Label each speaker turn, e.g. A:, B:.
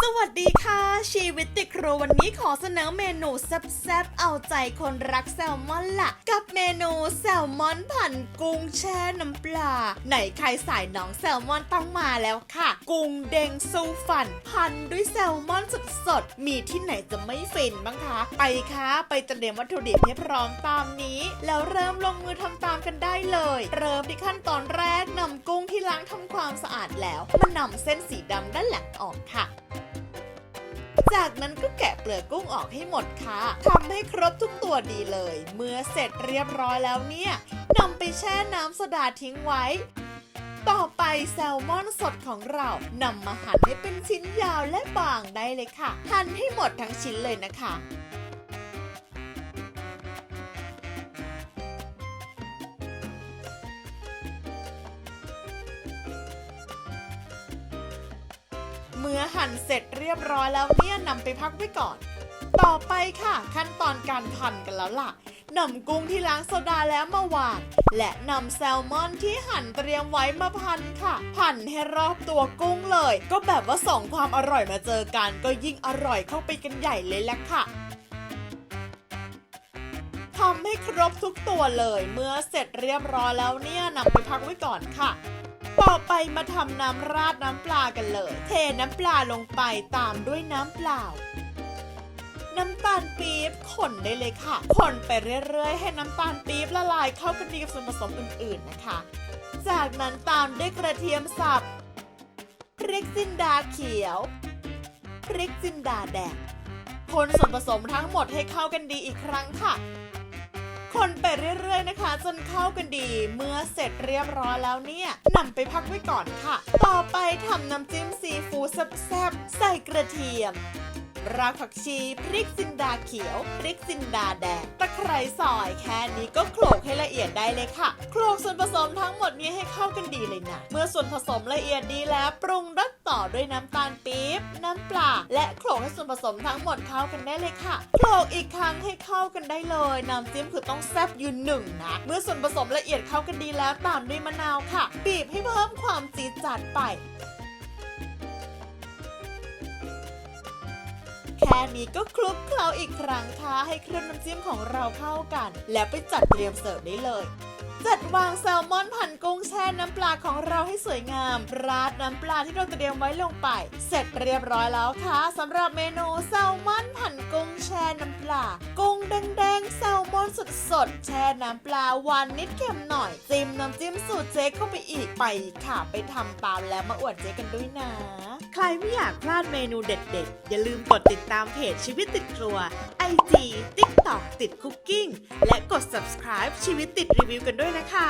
A: สวัสดีค่ะ ชีวิตติดครัววันนี้ขอเสนอเมนูแซ่บๆเอาใจคนรักแซลมอนละกับเมนูแซลมอนผันกุ้งแช่น้ำปลาไหนใครสายน้องแซลมอนต้องมาแล้วค่ะ กุ้งเด้งสู้ฟันพันด้วยแซลมอนสดๆมีที่ไหนจะไม่ฟินบ้างคะไปค่ะไปเตรียมวัตถุดิบให้พร้อมตามนี้ แล้วเริ่มลงมือทำตามกันได้เลย เริ่มที่ขั้นตอนแรกนำกุ้งที่ล้างทำความสะอาดแล้วมานำเส้นสีดำด้านหลังออกค่ะ จากนั้นก็แกะเปลือกกุ้งออกให้หมดค่ะทำให้ครบทุกตัวดีเลย เมื่อเสร็จเรียบร้อยแล้วเนี่ยนำไปแช่น้ำโซดาทิ้งไว้ ต่อไปแซลมอนสดของเรานำมาหั่นให้เป็นชิ้นยาวและบางได้เลยค่ะ หั่นให้หมดทั้งชิ้นเลยนะคะ เมื่อหั่นเสร็จเรียบร้อยแล้วเนี่ยนำไปพักไว้ก่อน ต่อไปค่ะขั้นตอนการพันกันแล้วล่ะนำกุ้งที่ล้างโซดาแล้วมาวางและนำแซลมอนที่หั่นเตรียมไว้มาพันค่ะพันให้รอบตัวกุ้งเลย ก็แบบว่าสองความอร่อยมาเจอกัน ก็ยิ่งอร่อยเข้าไปกันใหญ่เลยแหละค่ะทำให้ครบทุกตัวเลย เมื่อเสร็จเรียบร้อยแล้วเนี่ยนำไปพักไว้ก่อนค่ะ ต่อไปมาทำน้ำราดน้ำปลากันเลย เทน้ำปลาลงไปตามด้วยน้ำเปล่า น้ำตาลปี๊บคนได้เลยค่ะคนไปเรื่อยๆ ให้น้ำตาลปี๊บละลายเข้ากันดีกับส่วนผสมอื่นๆนะคะ จากนั้นตามด้วยกระเทียมสับ พริกจินดาเขียว พริกจินดาแดง คนส่วนผสมทั้งหมดให้เข้ากันดีอีกครั้งค่ะ คนไปเรื่อยๆนะคะ จนเข้ากันดี เมื่อเสร็จเรียบร้อยแล้วเนี่ยนำไปพักไว้ก่อนค่ะ ต่อไปทำน้ำจิ้มซีฟู้ดแซ่บๆใส่กระเทียม รากผักชี พริกจินดาเขียว พริกจินดาแดง ตะไคร้ซอยแค่นี้ก็โขลกให้ละเอียดได้เลยค่ะ โขลกส่วนผสมทั้งหมดนี้ให้เข้ากันดีเลยนะ เมื่อส่วนผสมละเอียดดีแล้วปรุงรสต่อด้วยน้ำตาลปี๊บ น้ำปลา และโขลกให้ส่วนผสมทั้งหมดเข้ากันได้เลยค่ะ โขลกอีกครั้งให้เข้ากันได้เลยน้ำจิ้มคือต้องแซ่บยืนหนึ่งนะ เมื่อส่วนผสมละเอียดเข้ากันดีแล้วตามด้วยมะนาวค่ะ บีบให้เพิ่มความจีดจัดไป ค่นี้ก็คลุกเคล้าอีกครั้งค่ะให้เครื่องน้ำจิ้มของเราเข้ากัน แล้วไปจัดเตรียมเสิร์ฟได้เลยจัดวางแซลมอนผันกุ้งแช่น้ำปลาของเราให้สวยงาม ราดน้ำปลาที่เราเตรียมไว้ลงไป เสร็จเรียบร้อยแล้วค่ะสำหรับเมนูแซลมอนผันกุ้งแช่น้ำปลา สดๆ แช่น้ำปลาหวานนิดเค็มหน่อย จิ้มน้ำจิ้มสูตรเจ๊เข้าไปอีกไปค่ะ ไปทำตามแล้วมาอวดเจ๊กันด้วยนะ ใครไม่อยากพลาดเมนูเด็ดๆ อย่าลืมกดติดตามเพจชีวิตติดครัว IG TikTok ติดคุกกิ้งและกด subscribe ชีวิตติดรีวิวกันด้วยนะคะ